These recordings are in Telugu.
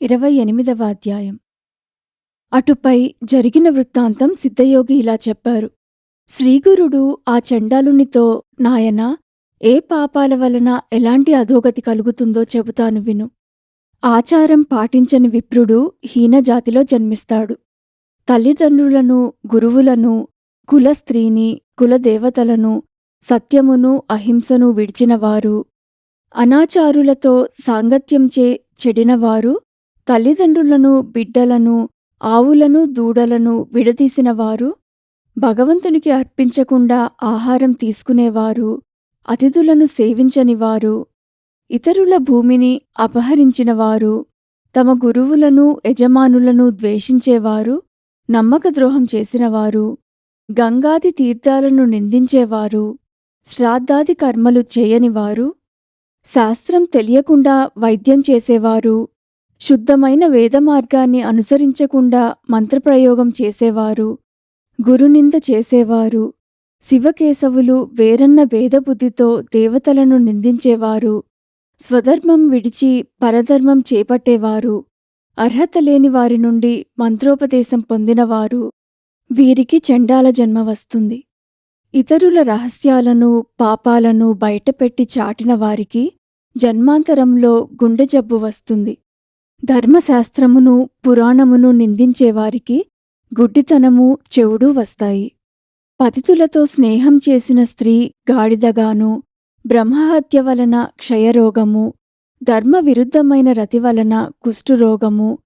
ఇరవై ఎనిమిదవ అధ్యాయం. అటుపై జరిగిన వృత్తాంతం సిద్ధయోగి ఇలా చెప్పారు. శ్రీగురుడు ఆ చండాలునితో నాయనా ఏ పాపాల వలన ఎలాంటి అధోగతి కలుగుతుందో చెబుతాను విను. ఆచారం పాటించని విప్రుడు హీనజాతిలో జన్మిస్తాడు. తల్లిదండ్రులను గురువులను కుల స్త్రీని కులదేవతలను సత్యమును అహింసను విడిచినవారు అనాచారులతో సాంగత్యంచే చెడినవారు తల్లిదండ్రులను బిడ్డలను ఆవులను దూడలను విడదీసినవారు భగవంతునికి అర్పించకుండా ఆహారం తీసుకునేవారు అతిథులను సేవించనివారు ఇతరుల భూమిని అపహరించినవారు తమ గురువులను యజమానులను ద్వేషించేవారు నమ్మకద్రోహం చేసినవారు గంగాది తీర్థాలను నిందించేవారు శ్రాద్ధాది కర్మలు చేయనివారు శాస్త్రం తెలియకుండా వైద్యం చేసేవారు శుద్ధమైన వేదమార్గాన్ని అనుసరించకుండా మంత్రప్రయోగం చేసేవారు గురునింద చేసేవారు శివకేశవులు వేరన్న భేదబుద్ధితో దేవతలను నిందించేవారు స్వధర్మం విడిచి పరధర్మం చేపట్టేవారు అర్హత లేని వారి నుండి మంత్రోపదేశం పొందినవారు వీరికి చండాల జన్మ వస్తుంది. ఇతరుల రహస్యాలను పాపాలను బయటపెట్టి చాటిన వారికి జన్మాంతరంలో గుండె జబ్బు వస్తుంది. ధర్మశాస్త్రమును పురాణమును నిందించేవారికి గుడ్డితనము చెవుడు వస్తాయి. పతితులతో స్నేహం చేసిన స్త్రీ గాడిదగాను బ్రహ్మహత్య వలన క్షయరోగము ధర్మ విరుద్ధమైన రతి వలన కుష్ఠురోగము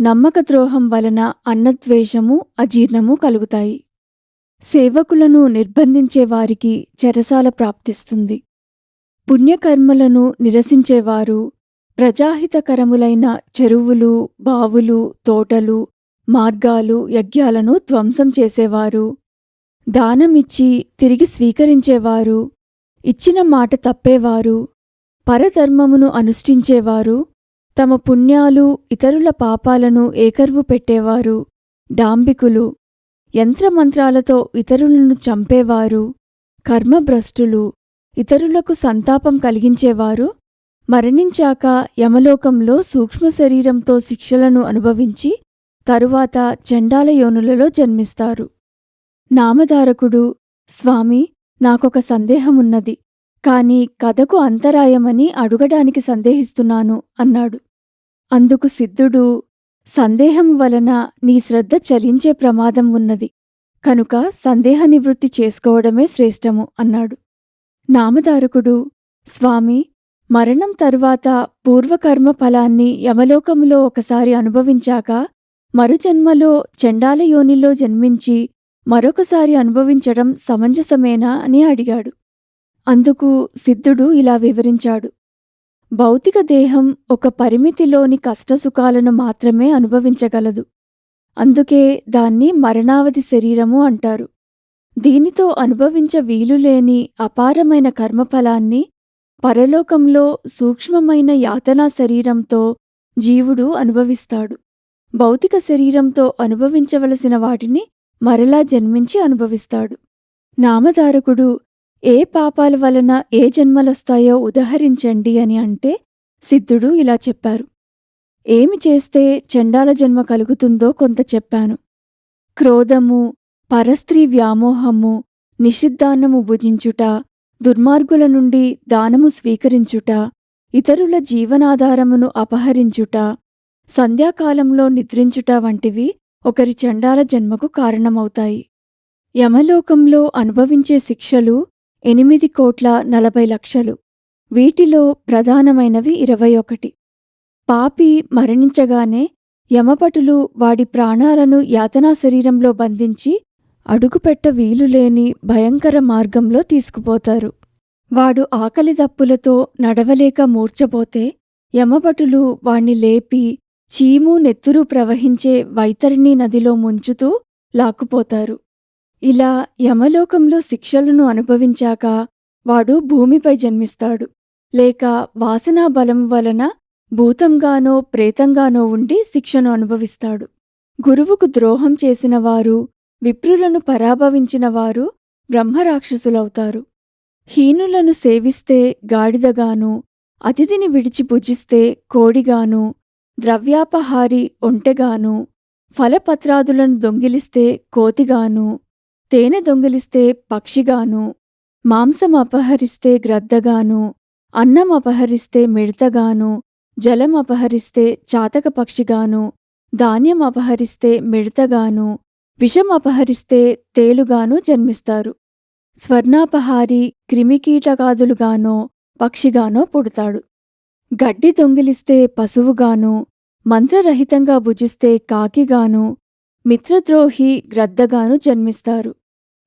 నమ్మకద్రోహం వలన అన్నద్వేషము అజీర్ణము కలుగుతాయి. సేవకులను నిర్బంధించేవారికి చెరసాల ప్రాప్తిస్తుంది. పుణ్యకర్మలను నిరసించేవారు ప్రజాహితకరములైన చెరువులు బావులు తోటలు మార్గాలు యజ్ఞాలను ధ్వంసం చేసేవారు. దానమిచ్చి తిరిగి స్వీకరించేవారు. ఇచ్చిన మాట తప్పేవారు. పరధర్మమును అనుష్ఠించేవారు. తమ పుణ్యాలు ఇతరుల పాపాలను ఏకర్వు పెట్టేవారు. డాంబికులు యంత్రమంత్రాలతో ఇతరులను చంపేవారు. కర్మభ్రష్టులు ఇతరులకు సంతాపం కలిగించేవారు. మరణించాక యమలోకంలో సూక్ష్మ శరీరంతో శిక్షలను అనుభవించి తరువాత చండాల యోనులలో జన్మిస్తారు. నామధారకుడు స్వామి నాకొక సందేహమున్నది కాని కథకు అంతరాయమని అడుగడానికి సందేహిస్తున్నాను అన్నాడు. అందుకు సిద్ధుడు సందేహం వలన నీ శ్రద్ధ చలించే ప్రమాదం ఉన్నది కనుక సందేహ నివృత్తి చేసుకోవడమే శ్రేష్టము అన్నాడు. నామధారకుడు స్వామి మరణం తరువాత పూర్వకర్మ ఫలాన్ని యమలోకములో ఒకసారి అనుభవించాక మరుజన్మలో చండాల యోనిలో జన్మించి మరొకసారి అనుభవించడం సమంజసమేనా అని అడిగాడు. అందుకు సిద్ధుడు ఇలా వివరించాడు. భౌతిక దేహం ఒక పరిమితిలోని కష్టసుఖాలను మాత్రమే అనుభవించగలదు. అందుకే దాన్ని మరణావధి శరీరము అంటారు. దీనితో అనుభవించ వీలులేని అపారమైన కర్మఫలాన్ని పరలోకంలో సూక్ష్మమైన యాతనా శరీరంతో జీవుడు అనుభవిస్తాడు. భౌతిక శరీరంతో అనుభవించవలసిన వాటిని మరలా జన్మించి అనుభవిస్తాడు. నామధారకుడు ఏ పాపాల వలన ఏ జన్మలొస్తాయో ఉదహరించండి అని అంటే సిద్ధుడు ఇలా చెప్పారు. ఏమి చేస్తే చండాల జన్మ కలుగుతుందో కొంత చెప్పాను. క్రోధము పరస్త్రీ వ్యామోహము నిషిద్ధాన్నము భుజించుట దుర్మార్గుల నుండి దానము స్వీకరించుట ఇతరుల జీవనాధారమును అపహరించుట సంధ్యాకాలంలో నిద్రించుట వంటివి ఒకరి చండాల జన్మకు కారణమవుతాయి. యమలోకంలో అనుభవించే శిక్షలు ఎనిమిది కోట్ల నలభై లక్షలు. వీటిలో ప్రధానమైనవి ఇరవై ఒకటి. పాపి మరణించగానే యమపటులు వాడి ప్రాణాలను యాతనా శరీరంలో బంధించి అడుగుపెట్ట వీలులేని భయంకర మార్గంలో తీసుకుపోతారు. వాడు ఆకలి దప్పులతో నడవలేక మూర్చపోతే యమభటులు వాణ్ణి లేపి చీము నెత్తురు ప్రవహించే వైతరిణీ నదిలో ముంచుతూ లాక్కుపోతారు. ఇలా యమలోకంలో శిక్షలను అనుభవించాక వాడు భూమిపై జన్మిస్తాడు. లేక వాసనా బలం వలన భూతంగానో ప్రేతంగానో ఉండి శిక్షను అనుభవిస్తాడు. గురువుకు ద్రోహం చేసినవారు విప్రులను పరాభవించినవారు బ్రహ్మరాక్షసులవుతారు. హీనులను సేవిస్తే గాడిదగాను అతిథిని విడిచి భుజిస్తే కోడిగాను ద్రవ్యాపహారి ఒంటెగాను ఫలపత్రాదులను దొంగిలిస్తే కోతిగాను తేనె దొంగిలిస్తే పక్షిగాను మాంసం అపహరిస్తే గ్రద్దగాను అన్నం అపహరిస్తే మిడతగాను జలం అపహరిస్తే చాతక పక్షిగాను ధాన్యం అపహరిస్తే మిడతగాను విషం అపహరిస్తే తేలుగాను జన్మిస్తారు. స్వర్ణాపహారి క్రిమికీటకాదులుగానో పక్షిగానో పుడతాడు. గడ్డి దొంగిలిస్తే పశువుగాను మంత్రరహితంగా భుజిస్తే కాకిగాను మిత్రద్రోహి గ్రద్దగాను జన్మిస్తారు.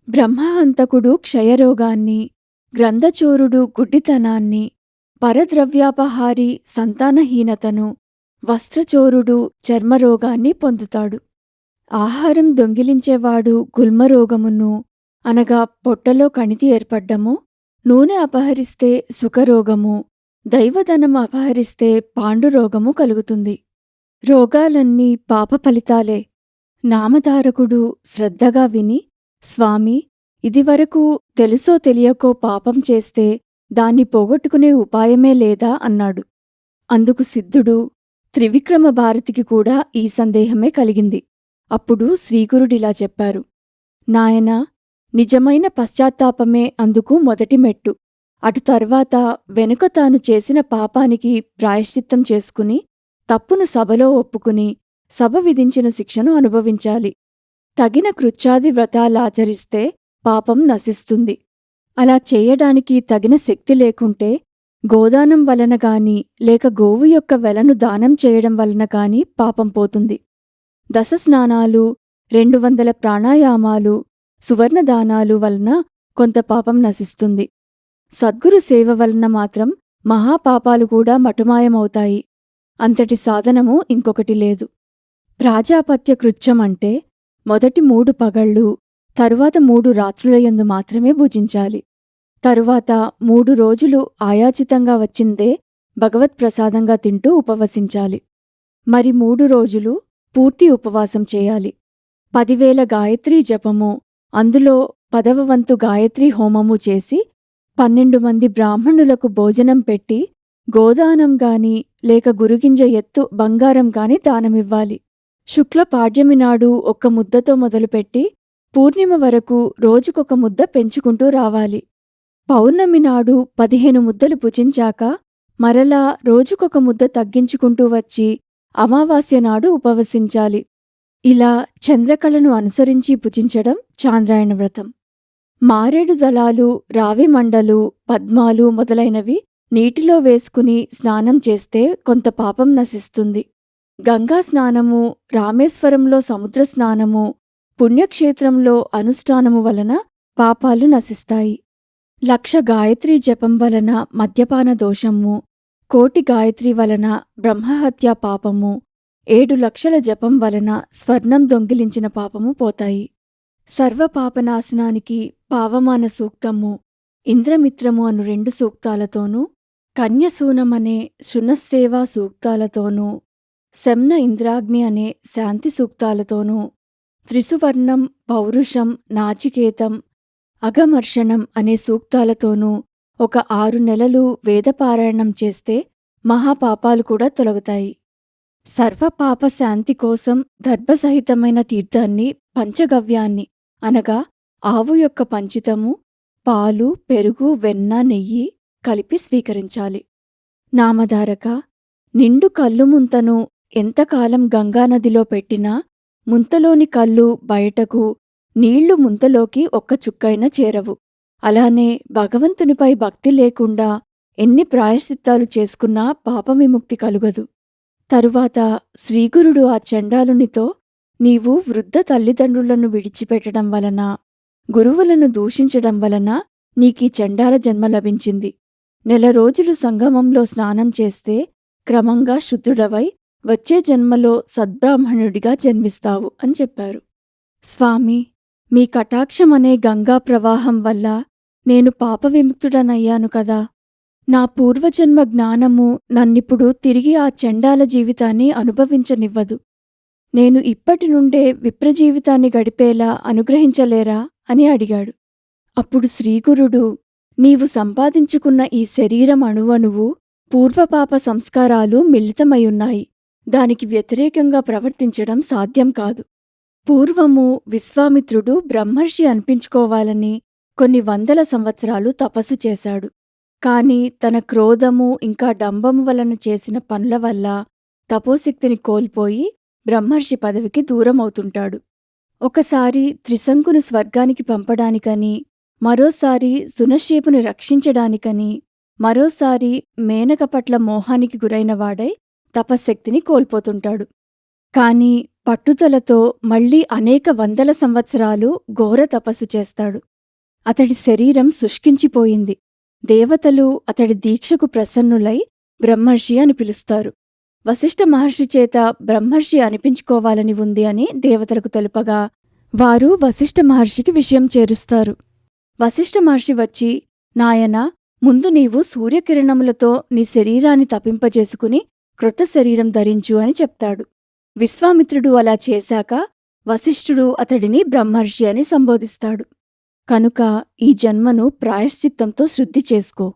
బ్రహ్మహంతకుడు క్షయరోగాన్ని గ్రంథచోరుడు గుడ్డితనాన్ని పరద్రవ్యాపహారి సంతానహీనతను వస్త్రచోరుడు చర్మరోగాన్ని పొందుతాడు. ఆహారం దొంగిలించేవాడు గుల్మరోగమును అనగా పొట్టలో కణితి ఏర్పడ్డము నూనె అపహరిస్తే సుఖరోగము దైవధనం అపహరిస్తే పాండురోగము కలుగుతుంది. రోగాలన్నీ పాప ఫలితాలే. నామధారకుడు శ్రద్ధగా విని స్వామి ఇదివరకు తెలుసో తెలియకో పాపం చేస్తే దాన్ని పోగొట్టుకునే ఉపాయమే లేదా అన్నాడు. అందుకు సిద్ధుడు త్రివిక్రమ భారతికి కూడా ఈ సందేహమే కలిగింది. అప్పుడు శ్రీగురుడిలా చెప్పారు నాయనా నిజమైన పశ్చాత్తాపమే అందుకు మొదటి మెట్టు. అటు తర్వాత వెనుక తాను చేసిన పాపానికి ప్రాయశ్చిత్తం చేసుకుని తప్పును సభలో ఒప్పుకుని సభ విధించిన శిక్షను అనుభవించాలి. తగిన కృత్యాది వ్రతాలాచరిస్తే పాపం నశిస్తుంది. అలా చేయడానికి తగిన శక్తి లేకుంటే గోదానం వలన గాని లేక గోవు యొక్క వెలను దానం చేయడం వలన గాని పాపం పోతుంది. దశ స్నానాలు రెండు వందల ప్రాణాయామాలు సువర్ణదానాలు వలన కొంత పాపం నశిస్తుంది. సద్గురు సేవ వలన మాత్రం మహాపాపాలు కూడా మటుమాయమవుతాయి. అంతటి సాధనము ఇంకొకటి లేదు. ప్రాజాపత్య కృత్యం అంటే మొదటి మూడు పగళ్ళు తరువాత మూడు రాత్రులయందు మాత్రమే భుజించాలి. తరువాత మూడు రోజులు ఆయాచితంగా వచ్చిందే భగవత్ప్రసాదంగా తింటూ ఉపవసించాలి. మరి మూడు రోజులు పూర్తి ఉపవాసం చేయాలి. పదివేల గాయత్రీ జపము అందులో పదవ వంతు గాయత్రీ హోమము చేసి పన్నెండు మంది బ్రాహ్మణులకు భోజనం పెట్టి గోదానం గాని లేక గురుగింజ ఎత్తు బంగారం గాని దానమివ్వాలి. శుక్ల పాడ్యమి నాడు ఒక్క ముద్దతో మొదలుపెట్టి పూర్ణిమ వరకు రోజుకొక ముద్ద పెంచుకుంటూ రావాలి. పౌర్ణమి నాడు పదిహేను ముద్దలు భుజించాక మరలా రోజుకొక ముద్ద తగ్గించుకుంటూ వచ్చి అమావాస్య నాడు ఉపవసించాలి. ఇలా చంద్రకళను అనుసరించి పుచించడం చాంద్రాయణ వ్రతం. మారేడు దళాలు రావి మండలు పద్మాలు మొదలైనవి నీటిలో వేసుకుని స్నానం చేస్తే కొంత పాపం నశిస్తుంది. గంగా స్నానము రామేశ్వరంలో సముద్ర స్నానము పుణ్యక్షేత్రంలో అనుష్ఠానము వలన పాపాలు నశిస్తాయి. లక్ష గాయత్రీ జపం వలన మద్యపాన దోషము కోటి గాయత్రి వలన బ్రహ్మహత్యా పాపము ఏడు లక్షల జపం వలన స్వర్ణం దొంగిలించిన పాపము పోతాయి. సర్వపాపనాశనానికి పావమాన సూక్తము ఇంద్రమిత్రము అను రెండు సూక్తాలతోనూ కన్యసూనమనే శునస్సేవా సూక్తాలతోనూ శమ్న ఇంద్రాగ్ని అనే శాంతి సూక్తాలతోనూ త్రిసువర్ణం పౌరుషం నాచికేతం అగమర్షణం అనే సూక్తాలతోనూ ఒక ఆరు నెలలు వేదపారాయణం చేస్తే మహాపాపాలు కూడా తొలగుతాయి. సర్వపాప శాంతి కోసం దర్భసహితమైన తీర్థాన్ని పంచగవ్యాన్ని అనగా ఆవు యొక్క పంచితము పాలు పెరుగు వెన్న నెయ్యి కలిపి స్వీకరించాలి. నామధారక నిండు కల్లు ముంతను ఎంతకాలం గంగానదిలో పెట్టినా ముంతలోని కళ్ళు బయటకు నీళ్ళు ముంతలోకి ఒక్క చుక్కైనా చేరవు. అలానే భగవంతునిపై భక్తి లేకుండా ఎన్ని ప్రాయశ్చిత్తాలు చేసుకున్నా పాపవిముక్తి కలుగదు. తరువాత శ్రీగురుడు ఆ చండాలునితో నీవు వృద్ధ తల్లిదండ్రులను విడిచిపెట్టడం వలన గురువులను దూషించడం వలన నీకీ చండాల జన్మ లభించింది. నెల రోజులు సంగమంలో స్నానం చేస్తే క్రమంగా శుద్ధుడవై వచ్చే జన్మలో సద్బ్రాహ్మణుడిగా జన్మిస్తావు అని చెప్పారు. స్వామి మీ కటాక్షమనే గంగా ప్రవాహం వల్ల నేను పాపవిముక్తుడనయ్యాను కదా. నా పూర్వజన్మ జ్ఞానము నన్నిప్పుడు తిరిగి ఆ చండాల జీవితాన్ని అనుభవించనివ్వదు. నేను ఇప్పటి నుండే విప్రజీవితాన్ని గడిపేలా అనుగ్రహించలేరా? అని అడిగాడు. అప్పుడు శ్రీగురుడు నీవు సంపాదించుకున్న ఈ శరీరం అణువణువు పూర్వపాప సంస్కారాలు మిళితమైయున్నాయి దానికి వ్యతిరేకంగా ప్రవర్తించడం సాధ్యం కాదు. పూర్వము విశ్వామిత్రుడు బ్రహ్మర్షి అనిపించుకోవాలని కొన్ని వందల సంవత్సరాలు తపస్సు చేశాడు. కాని తన క్రోధము ఇంకా డంబము వలన చేసిన పనుల వల్ల తపోశక్తిని కోల్పోయి బ్రహ్మర్షి పదవికి దూరమవుతుంటాడు. ఒకసారి త్రిశంకును స్వర్గానికి పంపడానికని మరోసారి సునశేపుని రక్షించడానికని మరోసారి మేనక పట్ల మోహానికి గురైనవాడై తపశక్తిని తపశ్శక్తిని కోల్పోతుంటాడు. కాని పట్టుదలతో మళ్ళీ అనేక వందల సంవత్సరాలు ఘోర తపస్సు చేస్తాడు. అతడి శరీరం శుష్కించిపోయింది. దేవతలు అతడి దీక్షకు ప్రసన్నులై బ్రహ్మర్షి అని పిలుస్తారు. వశిష్ఠ మహర్షి చేత బ్రహ్మర్షి అనిపించుకోవాలని ఉంది అని దేవతలకు తెలుపగా వారు వశిష్ఠ మహర్షికి విషయం చేరుస్తారు. వశిష్ఠ మహర్షి వచ్చి నాయనా ముందు నీవు సూర్యకిరణములతో నీ శరీరాన్ని తపింపజేసుకుని క్రొత్త శరీరం ధరించు అని చెప్తాడు. విశ్వామిత్రుడు అలా చేశాక వశిష్ఠుడు అతడిని బ్రహ్మర్షి అని సంబోధిస్తాడు. కనుక ఈ జన్మను ప్రాయశ్చిత్తంతో శుద్ధి చేసుకో.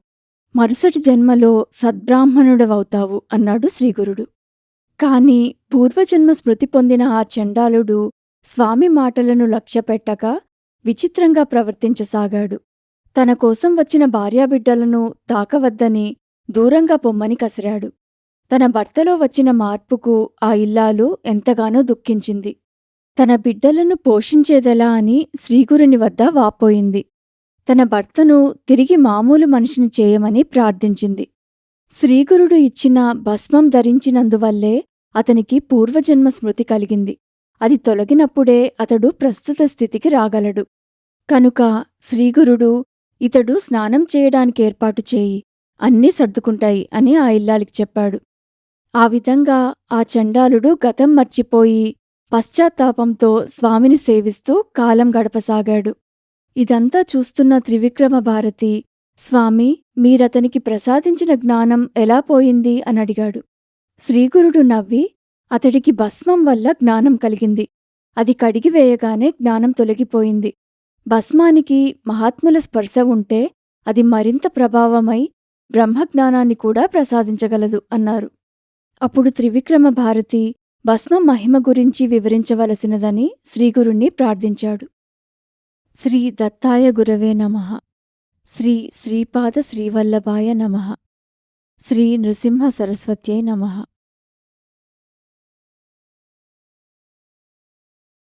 మరుసటి జన్మలో సద్బ్రాహ్మణుడవవుతావు అన్నాడు శ్రీగురుడు. కాని పూర్వజన్మ స్మృతి పొందిన ఆ చండాలుడు స్వామి మాటలను లక్ష్యపెట్టక విచిత్రంగా ప్రవర్తించసాగాడు. తన కోసం వచ్చిన భార్యాబిడ్డలను తాకవద్దని దూరంగా పొమ్మని కసిరాడు. తన భర్తలో వచ్చిన మార్పుకు ఆ ఇల్లాలు ఎంతగానో దుఃఖించింది. తన బిడ్డలను పోషించేదెలా అని శ్రీగురుని వద్ద వాపోయింది. తన భర్తను తిరిగి మామూలు మనిషిని చేయమని ప్రార్థించింది. శ్రీగురుడు ఇచ్చిన భస్మం ధరించినందువల్లే అతనికి పూర్వజన్మ స్మృతి కలిగింది. అది తొలగినప్పుడే అతడు ప్రస్తుత స్థితికి రాగలడు. కనుక శ్రీగురుడు ఇతడు స్నానం చేయడానికి ఏర్పాటు చేయి అన్నీ సర్దుకుంటాయి అని ఆ ఇల్లాలికి చెప్పాడు. ఆ విధంగా ఆ చండాలుడు గతం మర్చిపోయి పశ్చాత్తాపంతో స్వామిని సేవిస్తూ కాలం గడపసాగాడు. ఇదంతా చూస్తున్న త్రివిక్రమ భారతి స్వామి మీరతనికి ప్రసాదించిన జ్ఞానం ఎలా పోయింది? అని అడిగాడు. శ్రీగురుడు నవ్వి అతడికి భస్మం వల్ల జ్ఞానం కలిగింది. అది కడిగివేయగానే జ్ఞానం తొలగిపోయింది. భస్మానికి మహాత్ముల స్పర్శ ఉంటే అది మరింత ప్రభావమై బ్రహ్మజ్ఞానాన్ని కూడా ప్రసాదించగలదు అన్నారు. అప్పుడు త్రివిక్రమ భారతి భస్మ మహిమ గురించి వివరించవలసినదని శ్రీగురుణ్ణి ప్రార్థించాడు. శ్రీ దత్తాయ గురవే నమ. శ్రీ శ్రీపాద శ్రీవల్లభాయ నమ. శ్రీ నృసింహ సరస్వత్యై నమః.